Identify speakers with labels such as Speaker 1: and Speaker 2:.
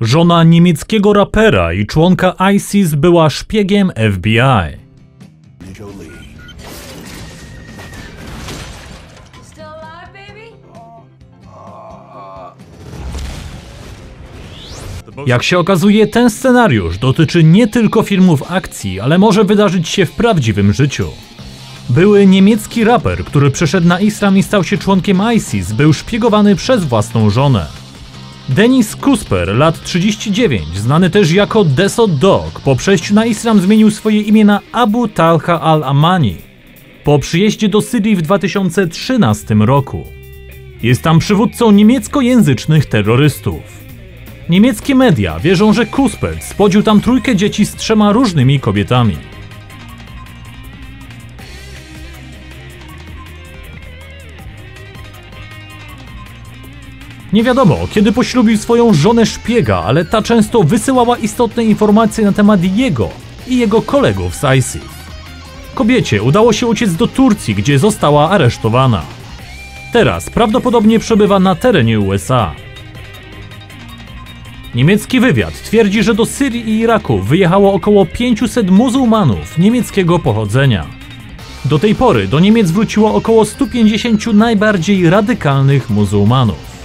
Speaker 1: Żona niemieckiego rapera i członka ISIS była szpiegiem FBI. Jak się okazuje, ten scenariusz dotyczy nie tylko filmów akcji, ale może wydarzyć się w prawdziwym życiu. Były niemiecki raper, który przeszedł na islam i stał się członkiem ISIS, był szpiegowany przez własną żonę. Denis Kusper, lat 39, znany też jako Deso Dog, po przejściu na islam zmienił swoje imię na Abu Talha al-Amani. Po przyjeździe do Syrii w 2013 roku. Jest tam przywódcą niemieckojęzycznych terrorystów. Niemieckie media wierzą, że Kuspert spodził tam trójkę dzieci z trzema różnymi kobietami. Nie wiadomo, kiedy poślubił swoją żonę szpiega, ale ta często wysyłała istotne informacje na temat jego i jego kolegów z ISIS. Kobiecie udało się uciec do Turcji, gdzie została aresztowana. Teraz prawdopodobnie przebywa na terenie USA. Niemiecki wywiad twierdzi, że do Syrii i Iraku wyjechało około 500 muzułmanów niemieckiego pochodzenia. Do tej pory do Niemiec wróciło około 150 najbardziej radykalnych muzułmanów.